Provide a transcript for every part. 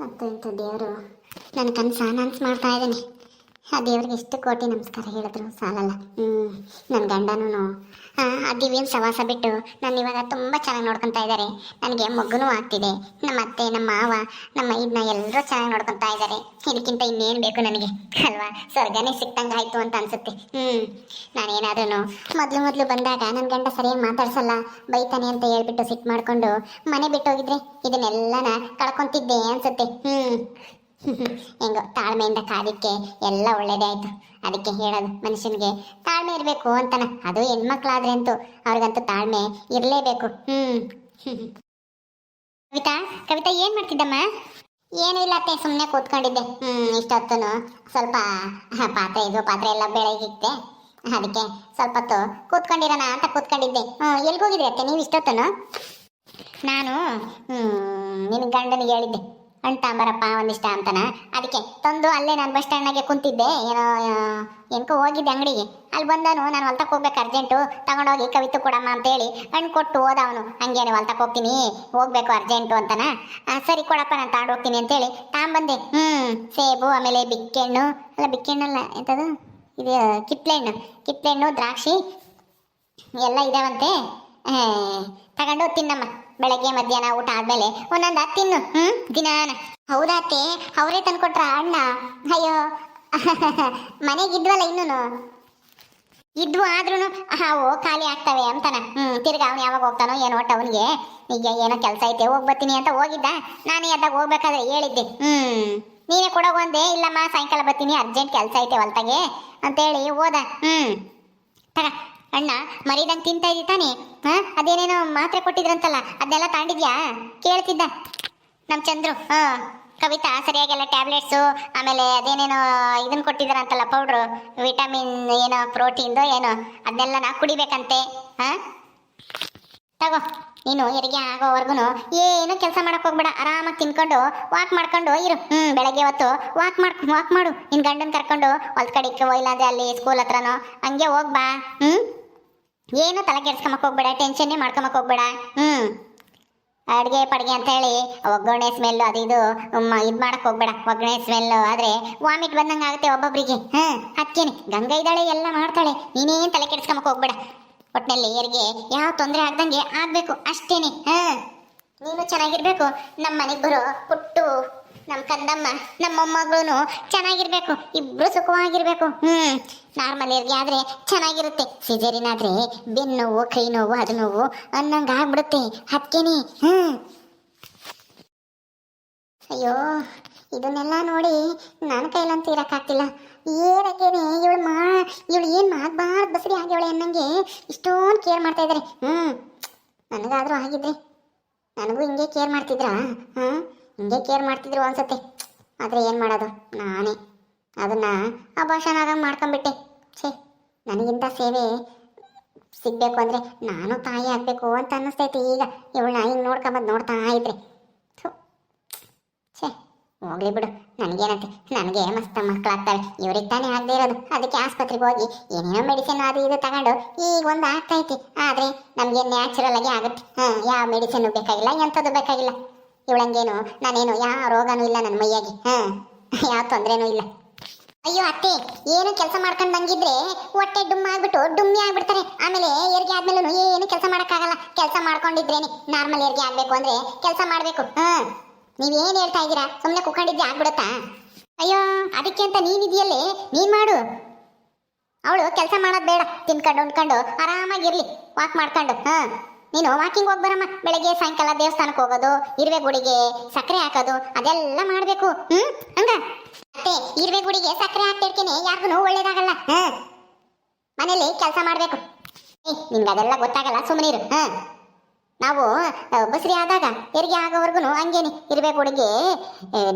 ಅಂತ ಇಂಥ ದೇವರು. ನನ್ನ ಕನಸ ಮಾಡ್ತಾ ಇದ್ದಾನೆ. ಆ ದೇವ್ರಿಗೆ ಎಷ್ಟು ಕೋಟಿ ನಮಸ್ಕಾರ ಹೇಳಿದ್ರು, ಸಾಲಲ್ಲ. ಹ್ಞೂ ನನ್ನ ಗಂಡನೂ ಆ ದಿವ್ಯನ ಸವಾಸ ಬಿಟ್ಟು ನನ್ನ ಇವಾಗ ತುಂಬ ಚೆನ್ನಾಗಿ ನೋಡ್ಕೊತಾ ಇದ್ದಾರೆ ನನಗೆ ಮಗುನೂ ಆಗ್ತಿದೆ. ನಮ್ಮ ಅತ್ತೆ ನಮ್ಮ ಮಾವ, ನಮ್ಮ ಇದನ್ನ ಎಲ್ಲರೂ ಚೆನ್ನಾಗಿ ನೋಡ್ಕೊತಾ ಇದ್ದಾರೆ ಇದಕ್ಕಿಂತ ಇನ್ನೇನು ಬೇಕು ನನಗೆ? ಅಲ್ವಾ? ಸ್ವರ್ಗನೇ ಸಿಕ್ತಂಗೆ ಆಯಿತು ಅಂತ ಅನ್ಸುತ್ತೆ. ಹ್ಞೂ ನಾನೇನಾದ್ರೂ ಮೊದಲು ಮೊದಲು ಬಂದಾಗ ನನ್ನ ಗಂಡ ಸರಿಯಾಗಿ ಮಾತಾಡ್ಸಲ್ಲ, ಬೈತಾನೆ ಅಂತ ಹೇಳ್ಬಿಟ್ಟು ಸಿಟ್ಟು ಮಾಡಿಕೊಂಡು ಮನೆ ಬಿಟ್ಟು ಹೋಗಿದ್ರೆ ಇದನ್ನೆಲ್ಲನ ಕಳ್ಕೊಂತಿದ್ದೆ ಅನ್ಸುತ್ತೆ. ಹ್ಞೂ ಹೆಂಗೋ, ತಾಳ್ಮೆಯಿಂದ ಕಾದಿಕ್ಕೆ ಎಲ್ಲ ಒಳ್ಳೇದೇ ಆಯ್ತು. ಅದಕ್ಕೆ ಹೇಳೋದು, ಮನುಷ್ಯನಿಗೆ ತಾಳ್ಮೆ ಇರಬೇಕು ಅಂತಾನೆ. ಅದು ಹೆಣ್ಮಕ್ಳಾದ್ರೆ ಅಂತೂ ಅವ್ರಿಗಂತೂ ತಾಳ್ಮೆ ಇರಲೇಬೇಕು. ಹ್ಮ್. ಕವಿತಾ ಕವಿತಾ ಏನ್ ಮಾಡ್ತಿದ್ದಮ್ಮ? ಏನೂ ಇಲ್ಲ ಅತ್ತೆ ಸುಮ್ಮನೆ ಕೂತ್ಕೊಂಡಿದ್ದೆ. ಹ್ಮ್ ಇಷ್ಟೊತ್ತು ಸ್ವಲ್ಪ ಪಾತ್ರೆ ಇದು, ಪಾತ್ರೆ ಎಲ್ಲ ಬೆಳಗಿತ್ತೆ ಅದಕ್ಕೆ ಸ್ವಲ್ಪ ಹೊತ್ತು ಕೂತ್ಕೊಂಡಿರೋಣ ಅಂತ ಕೂತ್ಕೊಂಡಿದ್ದೆ. ಹ್ಞೂ ಎಲ್ಗೆ ಹೋಗಿದ್ರಿ ಅತ್ತೆ ನೀವು ಇಷ್ಟೊತ್ತನು? ನಾನು ನಿನ್ನ ಗಂಡನಿಗೆ ಹೇಳಿದ್ದೆ. ಹಣ್ಣು ಬರಪ್ಪ ಒಂದಿಷ್ಟ ಅಂತನ. ಅದಕ್ಕೆ ತಂದು ಅಲ್ಲೇ ನಾನು ಬಸ್ ಸ್ಟ್ಯಾಂಡ್ನಾಗೆ ಕುಂತಿದ್ದೆ. ಏನೋ ಏನಕ್ಕೋ ಹೋಗಿದ್ದೆ ಅಂಗಡಿಗೆ. ಅಲ್ಲಿ ಬಂದಾನು, ನಾನು ಹೊಲ್ತಕ್ಕೆ ಹೋಗ್ಬೇಕು ಅರ್ಜೆಂಟು ತಗೊಂಡೋಗಿ ಕವಿತು ಕೊಡಮ್ಮ ಅಂತೇಳಿ ಹಣ್ಣು ಕೊಟ್ಟು ಹೋದ ಅವನು ಹಂಗೇನೆ ಹೊಲ್ತಕ್ಕೆ ಹೋಗ್ತೀನಿ, ಹೋಗ್ಬೇಕು ಅರ್ಜೆಂಟು ಅಂತನ. ಸರಿ ಕೊಡಪ್ಪ, ನಾನು ತಗೊಂಡು ಹೋಗ್ತೀನಿ ಅಂತೇಳಿ ಬಂದೆ. ಹ್ಞೂ ಸೇಬು, ಆಮೇಲೆ ಬಿಕ್ಕೆಹಣ್ಣು ಅಲ್ಲ ಬಿಕ್ಕೆಹಣ್ಣಲ್ಲ ಎಂಥದ್ದು ಇದು ಕಿತ್ಳೆಹಣ್ಣು ಕಿತ್ಳೆಹಣ್ಣು ದ್ರಾಕ್ಷಿ, ಎಲ್ಲ ಇದಾವಂತೆ. ತಗೊಂಡು ತಿನ್ನಮ್ಮ. ಬೆಳಗ್ಗೆ, ಮಧ್ಯಾಹ್ನ, ಊಟ ಆದ್ಮೇಲೆ ಒಂದೊಂದು ತಿನ್ನು. ಹ್ಮ್? ದಿನಾನ. ಹೌದಾತೆ ಅವರೇ ತಂದ್ಕೊಟ್ರ ಅಣ್ಣ? ಅಯ್ಯೋ. ಮನೆಗಿದ್ವಲ್ಲ ಇನ್ನೂನು? ಇದ್ವು ಆದ್ರೂ ಅವು ಖಾಲಿ ಆಗ್ತವೆ ಅಂತಾನ. ಹ್ಮ್, ತಿರ್ಗಾ ಅವ್ನು ಯಾವಾಗ ಹೋಗ್ತಾನೋ ಏನೋ ಒಟ್ಟು ಅವನಿಗೆ. ಈಗ ಏನೋ ಕೆಲಸ ಐತೆ, ಹೋಗಿ ಬರ್ತೀನಿ ಅಂತ ಹೋಗಿದ್ದ. ನಾನೇ ಅದಾಗ ಹೋಗ್ಬೇಕಾದ್ರೆ ಹೇಳಿದ್ದೆ. ಹ್ಮ್. ನೀನೇ ಕೊಡೋಗು ಒಂದೇ ಇಲ್ಲಮ್ಮ, ಸಾಯಂಕಾಲ ಬರ್ತೀನಿ, ಅರ್ಜೆಂಟ್ ಕೆಲಸ ಐತೆ ಹೊಲ್ತಾಗೆ ಅಂತೇಳಿ ಹೋದ. ಹ್ಮ್. ತಗ. ಅಣ್ಣ, ಮರಿದಂಗೆ ತಿಂತಾ ಇದ್ದಿ ತಾನೆ? ಹಾ? ಅದೇನೇನೋ ಮಾತ್ರೆ ಕೊಟ್ಟಿದ್ರಂತಲ್ಲ, ಅದನ್ನೆಲ್ಲ ತಾಂಡಿದ್ಯಾ? ಕೇಳ್ತಿದ್ದ. ನಮ್ಮ ಚಂದ್ರು, ಹಾ. ಕವಿತಾ, ಸರಿಯಾಗೆಲ್ಲ ಟ್ಯಾಬ್ಲೆಟ್ಸು, ಆಮೇಲೆ ಅದೇನೇನೋ ಇದನ್ನ ಕೊಟ್ಟಿದ್ದಾರಂತಲ್ಲ ಪೌಡ್ರು, ವಿಟಮಿನ್ ಏನೋ, ಪ್ರೋಟೀನ್ದು ಏನೋ, ಅದನ್ನೆಲ್ಲ ನಾ ಕುಡಿಬೇಕಂತೆ, ಹಾ? ತಗೋ, ನೀನು ಹೆರಿಗೆ ಆಗೋವರೆಗೂ ಏನು ಕೆಲಸ ಮಾಡಕ್ ಹೋಗ್ಬೇಡ, ಆರಾಮಾಗಿ ತಿನ್ಕೊಂಡು ವಾಕ್ ಮಾಡ್ಕೊಂಡು ಇರು. ಹ್ಞೂ ಬೆಳಗ್ಗೆ ಹೊತ್ತು ವಾಕ್ ಮಾಡ್ ವಾಕ್ ಮಾಡು. ನಿನ್ನ ಗಂಡನ ಕರ್ಕೊಂಡು ಹೊಲ್ದ ಕಡೆಗೆ ಇಲ್ಲಾಂದ್ರೆ ಅಲ್ಲಿ ಸ್ಕೂಲ್ ಹತ್ರನೋ, ಹಂಗೆ ಹೋಗ್ಬಾ ಹ್ಮ್? ಏನು ತಲೆ ಕೆಡ್ಸ್ಕೊಂಬಕ್ ಹೋಗ್ಬೇಡ ಟೆನ್ಷನ್ನೇ ಮಾಡ್ಕೊಂಬಕ್ ಹೋಗ್ಬೇಡ. ಹ್ಮ್. ಅಡ್ಗೆ ಪಡ್ಗೆ ಅಂತ ಹೇಳಿ ಒಗ್ಗರಣೆ ಸ್ಮೆಲ್ ಅದು ಇದು ಇದು ಮಾಡಕ್ ಹೋಗ್ಬೇಡ, ಒಗ್ಗರಣೆ ಸ್ಮೆಲ್ ಆದ್ರೆ ವಾಮಿಟ್ ಬಂದಂಗೆ ಆಗುತ್ತೆ ಒಬ್ಬೊಬ್ರಿಗೆ. ಹ್ಮ್ ಅದಕ್ಕೇನೆ ಗಂಗ ಇದ್ದಾಳೆ, ಎಲ್ಲ ಮಾಡ್ತಾಳೆ. ನೀನೇನ್ ತಲೆ ಕೆಡ್ಸ್ಕೊಂಬಕ್ ಹೋಗ್ಬೇಡ. ಒಟ್ಟಿನಲ್ಲಿ ಯಾರಿಗೆ ಯಾವ ತೊಂದರೆ ಆಗ್ದಂಗೆ ಆಗ್ಬೇಕು, ಅಷ್ಟೇನೆ. ಹ್ಮ್. ನೀನು ಚೆನ್ನಾಗಿರ್ಬೇಕು. ನಮ್ಮ ಮನೆಗೆ ಬರೋ ಪುಟ್ಟು ನಮ್ಮ ಕಂದಮ್ಮ ನಮ್ಮ ಮೊಮ್ಮಗಳು ಚೆನ್ನಾಗಿರ್ಬೇಕು, ಇಬ್ರು ಸುಖವಾಗಿರ್ಬೇಕು. ಹ್ಮ್, ನಾರ್ಮಲ್ ಇರ್ಗೆ ಆದ್ರೆ ಚೆನ್ನಾಗಿರುತ್ತೆ. ಸಿಜರಿನ್ ಆದ್ರೆ ಬೆನ್ನು ನೋವು, ಕೈ ನೋವು ಅದು ನೋವು ಅನ್ನಂಗ ಆಗ್ಬಿಡುತ್ತೆ. ಹತ್ಕೇನೆ ಹ್ಮ್. ಅಯ್ಯೋ, ಇದನ್ನೆಲ್ಲ ನೋಡಿ ನನ್ನ ಕೈಲಂತೂ ಇರಕ್ಕಾಗ್ತಿಲ್ಲ ಏನಕ್ಕೇನೆ ಇವಳು ಮಾ, ಇವಳು ಏನು ಮಾಡಬಾರ್ದು ಬಸರಿ ಆಗ್ಯವಳೆ ಅನ್ನಂಗೆ ಇಷ್ಟೊಂದು ಕೇರ್ ಮಾಡ್ತಾ ಇದ್ದಾರೆ ಹ್ಮ್, ನನಗಾದ್ರೂ ಆಗಿದ್ರೆ ನನಗೂ ಹಿಂಗೆ ಕೇರ್ ಮಾಡ್ತಿದ್ರಾ? ಹಾಂ ಹಿಂಗೆ ಕೇರ್ ಮಾಡ್ತಿದ್ರು ಅನ್ಸತ್ತೆ. ಆದರೆ ಏನು ಮಾಡೋದು? ನಾನೇ. ಅದನ್ನ ಅಭಾಷಣ ಆಗಂಗೆ ಮಾಡ್ಕೊಂಬಿಟ್ಟೆ. ಛೇ, ನನಗಿಂತ ಸೇವೆ ಸಿಗ್ಬೇಕು ಅಂದರೆ ನಾನು ತಾಯಿ ಆಗಬೇಕು ಅಂತ ಅನ್ನಿಸ್ತೈತೆ ಈಗ. ಇವಳನ್ನ ಹಿಂಗೆ ನೋಡ್ಕೊಂಬಂದು ನೋಡ್ತಾ ಇದ್ರೆ. ಛೇ, ಹೋಗ್ಲಿ ಬಿಡು. ನನಗೇನಂತೆ? ನನಗೆ ಮಸ್ತ ಮಕ್ಕಳಾಗ್ತವೆ ಇವ್ರಿಗೆ ತಾನೇ ಆಗದೆ ಇರೋದು. ಅದಕ್ಕೆ ಆಸ್ಪತ್ರೆಗೆ ಹೋಗಿ ಏನೇನೋ ಮೆಡಿಸಿನ್ ಅದು ಇದು ತಗೊಂಡು ಈಗ ಒಂದು ಆಗ್ತೈತಿ ಆದರೆ ನಮಗೆ ನ್ಯಾಚುರಲ್ ಆಗಿ ಆಗುತ್ತೆ. ಹಾಂ ಯಾವ ಮೆಡಿಸಿನ್ ಬೇಕಾಗಿಲ್ಲ ಎಂಥದ್ದು ಬೇಕಾಗಿಲ್ಲ. ಇವಳಂಗೇನು? ನಾನೇನು? ಯಾವ ರೋಗನೂ ಇಲ್ಲ ನನ್ನ ಮೈಯಾಗಿ. ಹಾ, ಯಾವ ತೊಂದರೆನೂ ಇಲ್ಲ. ಅಯ್ಯೋ, ಅತ್ತೆ, ಏನು ಕೆಲಸ ಮಾಡ್ಕೊಂಡು ಬಂದಿದ್ರೆ ಹೊಟ್ಟೆ ಡುಮ್ ಆಗ್ಬಿಟ್ಟು ಡುಮ್ಮಿ ಆಗ್ಬಿಡ್ತಾರೆ. ಆಮೇಲೆ ಏರ್ಗೆ ಆದ್ಮೇಲೂ ಏನು ಕೆಲಸ ಮಾಡೋಕ್ಕಾಗಲ್ಲ. ಕೆಲಸ ಮಾಡ್ಕೊಂಡಿದ್ರೇನೆ. ನಾರ್ಮಲ್ ಏರ್ಗೆ ಆಗ್ಬೇಕು ಅಂದ್ರೆ ಕೆಲಸ ಮಾಡ್ಬೇಕು. ಹಾ, ನೀವೇನು ಹೇಳ್ತಾ ಇದ್ದೀರಾ? ಸುಮ್ಮನೆ ಕುತ್ಕೊಂಡಿದ್ದೆ, ಆಗ್ಬಿಡುತ್ತಾ? ಅಯ್ಯೋ, ಅದಕ್ಕೆ ಅಂತ ನೀನಿದೆಯಲ್ಲೇ? ನೀನ್ ಮಾಡು. ಅವಳು ಕೆಲಸ ಮಾಡೋದು ಬೇಡ. ತಿನ್ಕೊಂಡು ಉಂಡ್ಕೊಂಡು ಆರಾಮಾಗಿರ್ಲಿ. ವಾಕ್ ಮಾಡ್ಕೊಂಡು. ಹಾ. ನೀನು ವಾಕಿಂಗ್ ಹೋಗಿ ಬರಮ್ಮ. ಬೆಳಗ್ಗೆ ಸಾಯಂಕಾಲ ದೇವಸ್ಥಾನಕ್ಕೆ ಹೋಗೋದು, ಇರುವೆ ಗುಡಿಗೆ ಸಕ್ಕರೆ ಹಾಕೋದು, ಅದೆಲ್ಲ ಮಾಡಬೇಕು. ಹ್ಮ್? ಹಂಗ? ಮತ್ತೆ ಇರುವೆ ಗುಡಿಗೆ ಸಕ್ಕರೆ ಹಾಕ್ತಿರ್ತೀನಿ, ಯಾರಿಗೂ ಒಳ್ಳೇದಾಗಲ್ಲ. ಹಾ? ಮನೇಲಿ ಕೆಲಸ ಮಾಡಬೇಕು. ನಿಮ್ಗೆ ಅದೆಲ್ಲ ಗೊತ್ತಾಗಲ್ಲ ಸುಮ್ಮನೆ ಇರು. ನಾವು ಬಸರಿ ಆದಾಗ ಹೆರಿಗೆ ಆಗೋವರೆಗೂ ಹಂಗೇನೆ. ಇರುವೆ ಗುಡಿಗೆ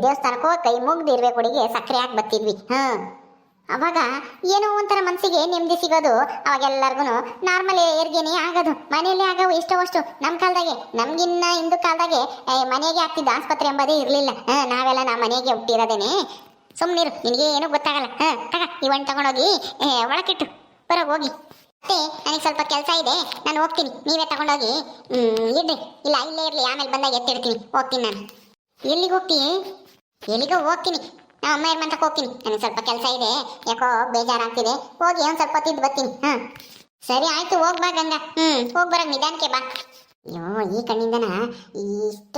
ದೇವಸ್ಥಾನಕ್ಕೆ ಹೋಗಿ ಕೈ ಮುಗ್ದು ಇರುವೆ ಗುಡಿಗೆ ಸಕ್ಕರೆ ಹಾಕಿ ಬರ್ತಿದ್ವಿ. ಹಾ? ಅವಾಗ ಏನೋ ಒಂಥರ ಮನಸ್ಸಿಗೆ ನೆಮ್ಮದಿ ಸಿಗೋದು, ಅವಾಗ ಎಲ್ಲರಿಗೂ ನಾರ್ಮಲ್ ಏರ್ಗೇನೆ ಆಗೋದು. ಮನೆಯಲ್ಲೇ ಆಗವು ಎಷ್ಟೋ ಅಷ್ಟು. ನಮ್ಮ ಕಾಲದಾಗೆ, ನಮಗಿನ್ನ ಹಿಂದೂ ಕಾಲದಾಗೆ ಮನೆಗೆ ಆಗ್ತಿದ್ದ ಆಸ್ಪತ್ರೆ ಎಂಬುದೇ ಇರಲಿಲ್ಲ. ನಾವೆಲ್ಲ ನಮ್ಮ ಮನೆಗೆ ಹುಟ್ಟಿರೋದೇನೆ. ಸುಮ್ಮನಿರು ನಿನಗೆ ಏನೂ ಗೊತ್ತಾಗಲ್ಲ. ಹಾಂ, ತಗ ಇವನ್ ತಗೊಂಡೋಗಿ ಒಳಕಿಟ್ಟು. ಬರೋ ಹೋಗಿ. ಮತ್ತೆ ನನಗೆ ಸ್ವಲ್ಪ ಕೆಲಸ ಇದೆ. ನಾನು ಹೋಗ್ತೀನಿ. ನೀವೇ ತಗೊಂಡೋಗಿ ಇಡ್ರಿ ಇಲ್ಲ, ಇಲ್ಲೇ ಇರಲಿ. ಆಮೇಲೆ ಬಂದಾಗ ಎತ್ತಿಡ್ತೀನಿ. ಹೋಗ್ತೀನಿ ನಾನು. ಎಲ್ಲಿಗೆ ಹೋಗ್ತೀನಿ ಎಲ್ಲಿಗೋ ಹೋಗ್ತೀನಿ. ನಮ್ಮ ಅಮ್ಮ ಹೋಗ್ತೀನಿ. ನನಗೆ ಸ್ವಲ್ಪ ಕೆಲಸ ಇದೆ. ಯಾಕೋ ಬೇಜಾರಾಗ್ತಿದೆ. ಹೋಗಿ ಒಂದು ಸ್ವಲ್ಪ ಹೊತ್ತಿದ್ದು ಬರ್ತೀನಿ. ಹಾಂ. ಸರಿ ಆಯ್ತು ಹೋಗ್ಬಾ ಗಂಗಾ. ಹ್ಞೂ ಹೋಗ್ಬರ ನಿಧಾನಕ್ಕೆ ಬಾ. ಅಯ್ಯೋ, ಈ ಕಣ್ಣಿಂದನ ಇಷ್ಟ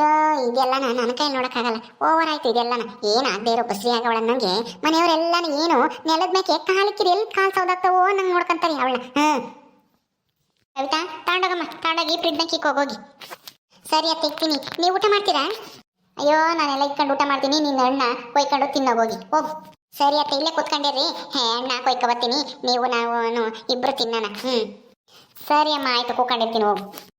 ಇದೆಲ್ಲ ನನ್ನ ಕೈ ನೋಡೋಕ್ಕಾಗಲ್ಲ. ಓವರ್ ಆಯ್ತು ಇದೆಲ್ಲನ. ಏನಾಗದೆ ಇರೋ ಬಸ್ರಿ ಆಗವಳ ನನಗೆ ಮನೆಯವರೆಲ್ಲನ ಏನು ನೆಲದ ಮೇಲೆ ಕಾಲಿಕ್ಕಿರಿ ಎಲ್ಲಿ ಕಾಲು ಸೌದಾಗ್ತಾವೋ ನಂಗೆ ನೋಡ್ಕೊಂತಾರೆ ಅವಳ. ಹಾಂ. ಕವಿತಾ, ತಾಂಡೋಗಮ್ಮ, ತಾಂಡೋಗಿ ಫ್ರಿಡ್ನ ಹೋಗೋಗಿ ಸರಿ ಅತ್ತಿಗ್ತೀನಿ ನೀವು ಊಟ ಮಾಡ್ತೀರಾ? ಅಯ್ಯೋ ನಾನೆಲ್ಲ ಇಟ್ಕೊಂಡು ಊಟ ಮಾಡ್ತೀನಿ, ನಿನ್ನ ಅಣ್ಣ ಕೊಯ್ಕೊಂಡು ತಿನ್ನೋಗೋಗಿ ಹೋಗು. ಸರಿ ಅತ್ತ ಇಲ್ಲೇ ಕೂತ್ಕೊಂಡಿರಿ. ಹೇ, ಅಣ್ಣ ಕೊಯ್ಕೊ ಬರ್ತೀನಿ. ನೀವು ನಾವು ಇಬ್ರು ತಿನ್ನೋಣ. ಹ್ಞೂ ಸರಿ ಅಮ್ಮ, ಆಯ್ತು, ಕೂತ್ಕೊಂಡಿರ್ತೀನಿ, ಹೋಗು.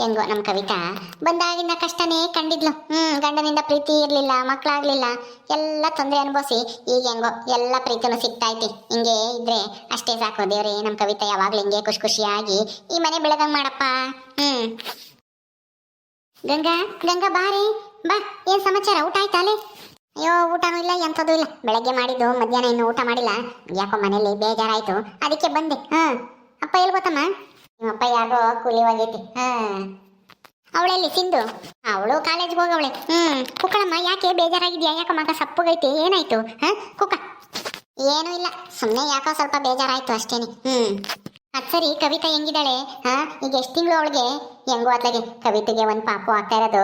ಹೆಂಗೋ ನಮ್ಮ ಕವಿತಾ. ಬಂದಾಗಿಂದ ಕಷ್ಟನೇ ಕಂಡಿದ್ಲು. ಹ್ಮ್, ಗಂಡನಿಂದ ಪ್ರೀತಿ ಇರಲಿಲ್ಲ ಮಕ್ಕಳಾಗಲಿಲ್ಲ ಎಲ್ಲ ತೊಂದರೆ ಅನುಭವಿಸಿ, ಈಗ ಹೆಂಗೋ, ಎಲ್ಲ ಪ್ರೀತಿನೂ ಸಿಗ್ತಾ ಐತಿ ಹಿಂಗೆ ಇದ್ರೆ ಅಷ್ಟೇ ಸಾಕು, ದೇವ್ರೆ. ನಮ್ಮ ಕವಿತಾ ಯಾವಾಗಲೂ ಹಿಂಗೆ ಖುಷಿ ಖುಷಿಯಾಗಿ, ಈ ಮನೆ ಬೆಳೆದಂಗೆ ಮಾಡಪ್ಪ. ಹ್ಮ್. ಗಂಗಾ ಗಂಗಾ ಬಾರಿ. ಬಾ, ಏನ್ ಸಮಾಚಾರ? ಊಟ ಆಯ್ತಾಲೆ ಅಯ್ಯೋ, ಊಟನೂ ಇಲ್ಲ ಎಂಥದ್ದು ಇಲ್ಲ. ಬೆಳಗ್ಗೆ ಮಾಡಿದ್ದು, ಮಧ್ಯಾಹ್ನ ಇನ್ನು ಊಟ ಮಾಡಿಲ್ಲ. ಯಾಕೋ ಮನೇಲಿ ಬೇಜಾರಾಯ್ತು. ಅದಕ್ಕೆ ಬಂದೆ. ಹಾ. ಅಪ್ಪ ಎಲ್ಲಿ ಗೊತ್ತಮ್ಮ? ನಿಮ್ಮಪ್ಪ ಯಾರೋ ಕೂಲಿ ಹೋಗೈತಿ ಹಾ. ಅವಳೆಲ್ಲಿ? ಸಿಂಧು. ಅವಳು ಕಾಲೇಜ್ಗೆ ಹೋಗವಳೆ. ಹ್ಮ್. ಕುಕ್ಕಳಮ್ಮ, ಯಾಕೆ ಬೇಜಾರಾಗಿದ್ಯಾ? ಯಾಕೋ ಮಗ ಸಪ್ಪಗೈತಿ. ಏನಾಯ್ತು? ಹಾ, ಕುಕ್ಕ. ಏನೂ ಇಲ್ಲ. ಸುಮ್ಮನೆ ಯಾಕೋ ಸ್ವಲ್ಪ ಬೇಜಾರಾಯ್ತು ಅಷ್ಟೇನೆ. ಹ್ಮ್. ಅದ್ ಸರಿ, ಕವಿತಾ ಹೆಂಗಿದ್ದಾಳೆ? ಹಾ, ಈಗ ಎಷ್ಟು ತಿಂಗಳು ಅವಳಿಗೆ? ಹೆಂಗೋ ಅತ್ಲಾಗೆ ಕವಿತೆಗೆ ಒಂದು ಪಾಪು ಆಗ್ತಾ ಇರೋದು.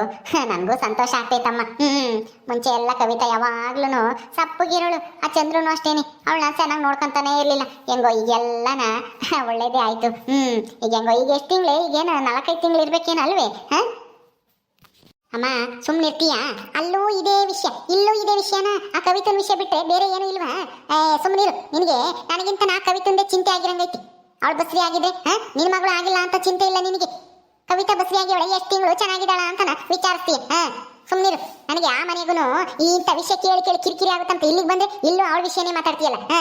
ನನಗೂ ಸಂತೋಷ ಆಗ್ತೈತಮ್ಮ. ಹ್ಮ್ ಮುಂಚೆ ಎಲ್ಲ ಕವಿತಾ ಯಾವಾಗ್ಲೂ ಸಪ್ಪಗಿರೋಳು ಆ ಚಂದ್ರನು ಅಷ್ಟೇನೆ. ಅವಳನ್ನ ಚೆನ್ನಾಗಿ ನೋಡ್ಕೊಂತಾನೆ ಇರ್ಲಿಲ್ಲ. ಹೆಂಗೋ ಈಗೆಲ್ಲನ ಒಳ್ಳೇದೇ ಆಯ್ತು. ಹ್ಮ್, ಈಗ ಹೆಂಗೋ, ಈಗ ಎಷ್ಟು ತಿಂಗಳು? ಈಗೇನು ನಾಲ್ಕೈದು ತಿಂಗಳು ಇರ್ಬೇಕೇನು ಅಲ್ವೇ ಹಾ? ಅಮ್ಮ ಸುಮ್ಮನೆ ಇರ್ತೀಯಾ? ಅಲ್ಲೂ ಇದೇ ವಿಷಯ, ಇಲ್ಲೂ ಇದೇ ವಿಷಯನ? ಆ ಕವಿತನ ವಿಷಯ ಬಿಟ್ಟರೆ ಬೇರೆ ಏನೂ ಇಲ್ವಾ? ಸುಮ್ಮನಿರು ನಿನಗೆ, ನನಗಿಂತ ನಾ ಕವಿತಂದೆ ಚಿಂತೆ ಆಗಿರಂಗೈತಿ. ಅವಳು ಬಸ್ರಿ ಆಗಿದೆ ಹಾ? ನಿನ್ನ ಮಗಳು ಆಗಿಲ್ಲ ಅಂತ ಚಿಂತೆ ಇಲ್ಲ ನಿನಗೆ? ಕವಿತಾ ಬಸ್ರಿ ಆಗಿ ಒಳಗೆ ಎಷ್ಟು ತಿಂಗಳು ಚೆನ್ನಾಗಿದ್ದಾಳ ಅಂತ ವಿಚಾರಿಸ್ತೀಯ ಸುಮ್ಮನಿರು ನನಗೆ ಆ ಮನೆಗೂ ಇಂಥ ವಿಷಯ ಕೇಳಿ ಕೇಳಿ ಕಿರಿಕಿರಿ ಆಗುತ್ತಂತ ಇಲ್ಲಿಗೆ ಬಂದ್ರೆ ಇಲ್ಲೂ ಅವಳ ವಿಷಯನೇ ಮಾತಾಡ್ತೀಯಲ್ಲ ಹಾ?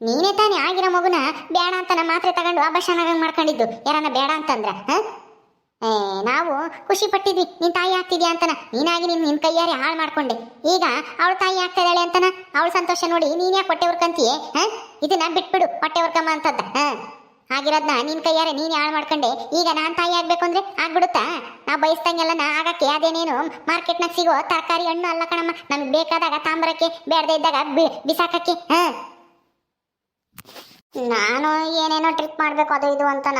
ನೀನೇ ತಾನೇ ಆಗಿರೋ ಮಗುನ ಬೇಡ ಅಂತ ನಮ್ಮ ಮಾತ್ರೆ ತಗೊಂಡು ಅಭಶನಾಗ ಮಾಡ್ಕೊಂಡಿದ್ದು. ಯಾರನ್ನ ಬೇಡ ಅಂತಂದ್ರ ಹಾ? ಏ, ನಾವು ಖುಷಿ ಪಟ್ಟಿದ್ವಿ. ನಿನ್ ತಾಯಿ ಆಗ್ತಿದ್ಯಾ ಅಂತನ? ನೀನಾಗಿ ನಿನ್ ನಿನ್ ಕೈಯಾರೆ ಹಾಳು ಮಾಡ್ಕೊಂಡೆ. ಈಗ ಅವಳ ತಾಯಿ ಆಗ್ತಾ ಇದ್ದಾಳೆ ಅಂತನ? ಅವಳ ಸಂತೋಷ ನೋಡಿ ನೀನ್ ಯಾಕೆ ಹೊಟ್ಟೆ ಹುರ್ಕಂತೀಯೇ ಹ? ಇದನ್ನ ಬಿಟ್ಬಿಡು, ಹೊಟ್ಟೆ ಹೊರ್ಕಮ್ಮ ಅಂತದ್ದ ಹ ಆಗಿರೋದ್ನ ನಿನ್ ಕೈಯಾರೆ ನೀನ್ ಹಾಳು ಮಾಡ್ಕೊಂಡೆ. ಈಗ ನಾನ್ ತಾಯಿ ಆಗ್ಬೇಕು ಅಂದ್ರೆ ಆಗ್ಬಿಡುತ್ತಾ? ನಾ ಬಯಸ್ದಂಗೆಲ್ಲ ನಾ ಆಗಕ್ಕೆ ಅದೇನೇನು? ಮಾರ್ಕೆಟ್ನಾಗ ಸಿಗೋ ತರಕಾರಿ, ಹಣ್ಣು ಅಲ್ಲ ಕಣಮ್ಮ. ನಮ್ಗೆ ಬೇಕಾದಾಗ ತಾಂಬರಕ್ಕೆ, ಬೇಡದೇ ಇದ್ದಾಗ ಬಿಸಾಕಕ್ಕೆ, ಹ? ನಾನು ಏನೇನೋ ಟ್ರಿಪ್ ಮಾಡ್ಬೇಕು ಅದು ಇದು ಅಂತನ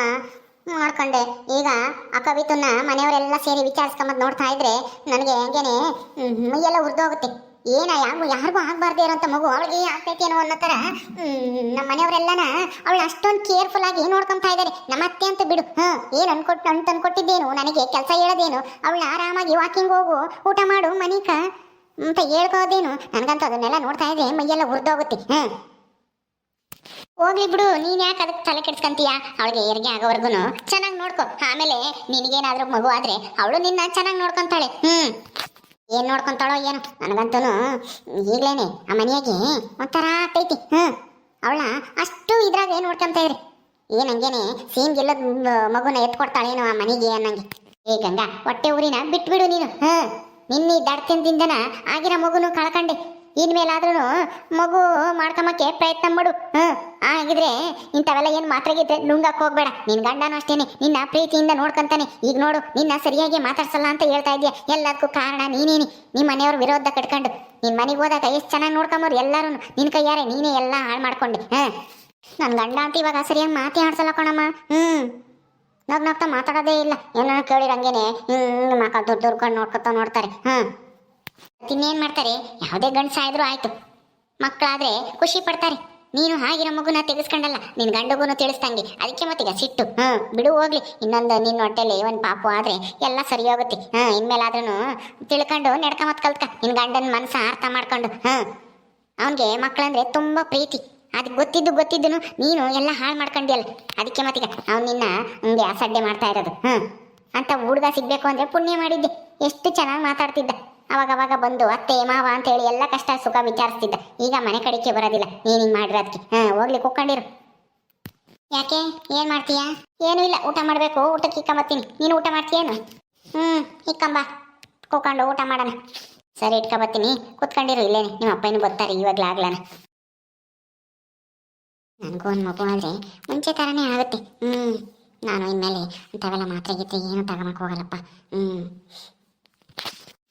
ಮಾಡ್ಕೊಂಡೆ. ಈಗ ಆ ಕವಿತನ್ನ ಮನೆಯವರೆಲ್ಲ ಸೇರಿ ವಿಚಾರಿಸ್ಕೊಂಬದ್ ನೋಡ್ತಾ ಇದ್ರೆ ನನಗೆ ಹೆಂಗೇನೆ ಮೈಯೆಲ್ಲ ಉರ್ದೋಗುತ್ತೆ. ಏನ ಯಾವ ಯಾರಿಗೂ ಆಗ್ಬಾರ್ದೇ ಇರೋಂಥ ಮಗು ಅವಳಿಗೆ ಆಗ್ತೈತಿ ಏನೋ ಅನ್ನೋ ಥರ ನಮ್ಮ ಮನೆಯವರೆಲ್ಲನ ಅವಳು ಅಷ್ಟೊಂದು ಕೇರ್ಫುಲ್ ಆಗಿ ನೋಡ್ಕೊಂತಾ ಇದ್ದಾರೆ ನಮ್ಮ ಅತ್ತೆ ಅಂತ ಬಿಡು ಹಾ ಏನು ಅನ್ಕೊಟ್ಟು ಅಂತ ಅನ್ಕೊಟ್ಟಿದ್ದೇನು, ನನಗೆ ಕೆಲಸ ಹೇಳೋದೇನು, ಅವಳು ಆರಾಮಾಗಿ ವಾಕಿಂಗ್ ಹೋಗು, ಊಟ ಮಾಡು, ಮನಿಕ, ಅಂತ ಹೇಳ್ಕೋದೇನು ನನಗಂತೂ ಅದನ್ನೆಲ್ಲ ನೋಡ್ತಾ ಇದ್ರೆ ಮೈಯೆಲ್ಲ ಹುರಿದೋಗುತ್ತೆ ಹ್ಮ್. ಹೋಗ್ಲಿ ಬಿಡು, ನೀನ್ ಯಾಕೆ ಅದಕ್ಕೆ ತಲೆ ಕೆಡ್ಸ್ಕಂತೀಯ? ಅವಳಿಗೆ ಹೆರಿಗೆ ಆಗೋವರೆಗೂ ಚೆನ್ನಾಗಿ ನೋಡ್ಕೊ. ಆಮೇಲೆ ನಿನಗೇನಾದ್ರೂ ಮಗು ಆದ್ರೆ, ಅವಳು ನಿನ್ನ ಚೆನ್ನಾಗಿ ನೋಡ್ಕೊಂತಾಳೆ, ಹ್ಮ್. ಏನ್ ನೋಡ್ಕೊಂತಾಳೋ ಏನು? ನನಗಂತೂ ಈಗ್ಲೇನೆ ಆ ಮನೆಯಾಗೆ ಒಂಥರ ಆಗ್ತೈತಿ ಹ್ಮ್ ಅವಳ ಅಷ್ಟು ಇದ್ರಾಗ ನೋಡ್ಕೊಂತ ಇದ್ರಿ? ಏನ್ ಹಂಗೇನೆ ಸೀನ್ ಗೆಲ್ಲದ ಮಗುನ ಎತ್ಕೊಡ್ತಾಳೇನೋ ಆ ಮನೆಗೆ ಅನ್ನಂಗೆ. ಏ ಗಂಗಾ, ಹೊಟ್ಟೆ ಊರಿನ ಬಿಟ್ಬಿಡು ನೀನು ಹ್ಮ್ ನಿನ್ನ ದಡ್ತನದಿಂದನ ಆಗಿರೋ ಮಗುನು ಕಳ್ಕಂಡೆ. ಇನ್ಮೇಲಾದ್ರೂ ಮಗು ಮಾಡ್ಕೊಂಬಕ್ಕೆ ಪ್ರಯತ್ನ ಮಾಡು. ಹ್ಮ್ ಆಗಿದ್ರೆ ಇಂಥವೆಲ್ಲ ಏನು ಮಾತ್ರಗಿದ್ರೆ ನುಂಗಕ್ ಹೋಗ್ಬೇಡ. ನಿನ್ ಗಂಡನೂ ಅಷ್ಟೇನೆ, ನಿನ್ನ ಪ್ರೀತಿಯಿಂದ ನೋಡ್ಕೊಂತಾನೆ. ಈಗ ನೋಡು, ನಿನ್ನ ಸರಿಯಾಗಿ ಮಾತಾಡ್ಸಲ್ಲ ಅಂತ ಹೇಳ್ತಾ ಇದೀಯ ಎಲ್ಲದಕ್ಕೂ ಕಾರಣ ನೀನೇನಿ. ನಿಮ್ಮ ಮನೆಯವ್ರ ವಿರೋಧ ಕಟ್ಕೊಂಡು. ನಿನ್ ಮನೆಗೆ ಹೋದಾಗ ಎಷ್ಟು ಚೆನ್ನಾಗಿ ನೋಡ್ಕೊಂಬೋರು ಎಲ್ಲರೂ ನಿನ್ ಕೈಯಾರೆ ನೀನೇ ಎಲ್ಲ ಹಾಳು ಮಾಡ್ಕೊಂಡೆ. ಹಾ. ನನ್ ಗಂಡ ಅಂತ ಇವಾಗ ಸರಿಯಾಗಿ ಮಾತೇ ಆಡ್ಸಲ್ಲ ಕಣಮ್ಮ. ಹ್ಮ್. ನಗ್ ನಗ್ತಾ ಮಾತಾಡೋದೇ ಇಲ್ಲ. ಏನೋ ಕೇಳಿರಂಗೇನೆ, ಹ್ಮ್ ಮಕ್ಕಳು ದುಡ್ಡು ದುರ್ಕೊಂಡು ನೋಡ್ಕೊತಾ ನೋಡ್ತಾರೆ. ಹ್ಮ್ ಇನ್ನೇನ್ ಮಾಡ್ತಾರೆ? ಯಾವುದೇ ಗಂಡಸ ಆದ್ರೂ ಆಯ್ತು. ಮಕ್ಕಳಾದ್ರೆ ಖುಷಿ ಪಡ್ತಾರೆ. ನೀನು ಹಾಗಿರೋ ಮಗುನ ತೆಗೆಸ್ಕೊಂಡಲ್ಲ, ನಿನ್ ಗಂಡಗುನು ತಿಳಿಸ್ದಂಗೆ. ಅದಕ್ಕೆ ಮತ್ತೀಗ ಸಿಟ್ಟು. ಹ್ಮ್, ಬಿಡು, ಹೋಗ್ಲಿ. ಇನ್ನೊಂದು ನಿನ್ನ ಹೊಟ್ಟೆಲಿ ಒಂದು ಪಾಪು ಆದ್ರೆ ಎಲ್ಲ ಸರಿ ಹೋಗುತ್ತೆ ಹ್ಮ್ ಇನ್ಮೇಲಾದ್ರೂ ತಿಳ್ಕೊಂಡು ನಡ್ಕೊಂಬತ್ ಕಲ್ತ್ಕ. ನಿನ್ ಗಂಡನ ಮನಸ್ಸ ಅರ್ಥ ಮಾಡ್ಕೊಂಡು. ಹ್ಮ್. ಅವನಿಗೆ ಮಕ್ಕಳಂದ್ರೆ ತುಂಬಾ ಪ್ರೀತಿ. ಅದಕ್ಕೆ ಗೊತ್ತಿದ್ದು ಗೊತ್ತಿದ್ದನು ನೀನು ಎಲ್ಲ ಹಾಳು ಮಾಡ್ಕೊಂಡಿಯಲ್ಲ. ಅದಕ್ಕೆ ಮತ್ತೀಗ ಅವ್ನು ನಿನ್ನ ಹಂಗೆ ಅಸಡ್ಡೆ ಮಾಡ್ತಾ ಇರೋದು. ಹ್ಮ್. ಅಂತ ಹುಡುಗ ಸಿಗ್ಬೇಕು ಅಂದ್ರೆ ಪುಣ್ಯ ಮಾಡಿದ್ದೆ. ಎಷ್ಟು ಚೆನ್ನಾಗಿ ಮಾತಾಡ್ತಿದ್ದ. ಅವಾಗ ಅವಾಗ ಬಂದು, ಅತ್ತೆ, ಮಾವ ಅಂತ ಹೇಳಿ ಎಲ್ಲ ಕಷ್ಟ, ಸುಖ ವಿಚಾರಿಸ್ತಿದ್ದ. ಈಗ ಮನೆ ಕಡೆಗೆ ಬರೋದಿಲ್ಲ. ನೀನ್ ಹಿಂಗ್ ಮಾಡಿರೋದಕ್ಕೆ ಹಾ, ಹೋಗ್ಲಿ ಕುಕ್ಕೊಂಡಿರು ಯಾಕೆ? ಏನ್ ಮಾಡ್ತೀಯಾ? ಏನು ಇಲ್ಲ. ಊಟ ಮಾಡ್ಬೇಕು. ಊಟಕ್ಕೆ ಇಕ್ಕಂಬತ್ತೀನಿ ನೀನು ಊಟ ಮಾಡ್ತೀಯೇನು? ಹ್ಮ್ ಇಕ್ಕಂಬ ಕೂಕೊಂಡು ಊಟ ಮಾಡೋಣ. ಸರಿ ಇಟ್ಕೊಬತ್ತೀನಿ ಕೂತ್ಕೊಂಡಿರು, ಇಲ್ಲೇನೆ. ನಿಮ್ಮ ಅಪ್ಪನೂ ಬರ್ತಾರೆ, ಇವಾಗ್ಲೇ ಆಗ್ಲಾನ. ನನಗೂ ಒಂದು ಮಗು ಆದರೆ ಮುಂಚೆ ಥರನೇ ಆಗುತ್ತೆ. ಹ್ಞೂ ನಾನು ಇನ್ಮೇಲೆ ಅಂಥವೆಲ್ಲ ಮಾತ್ರೆ ಏನು ತಗೊಂಬಕ್ ಹೋಗಲ್ಲಪ್ಪ. ಹ್ಞೂ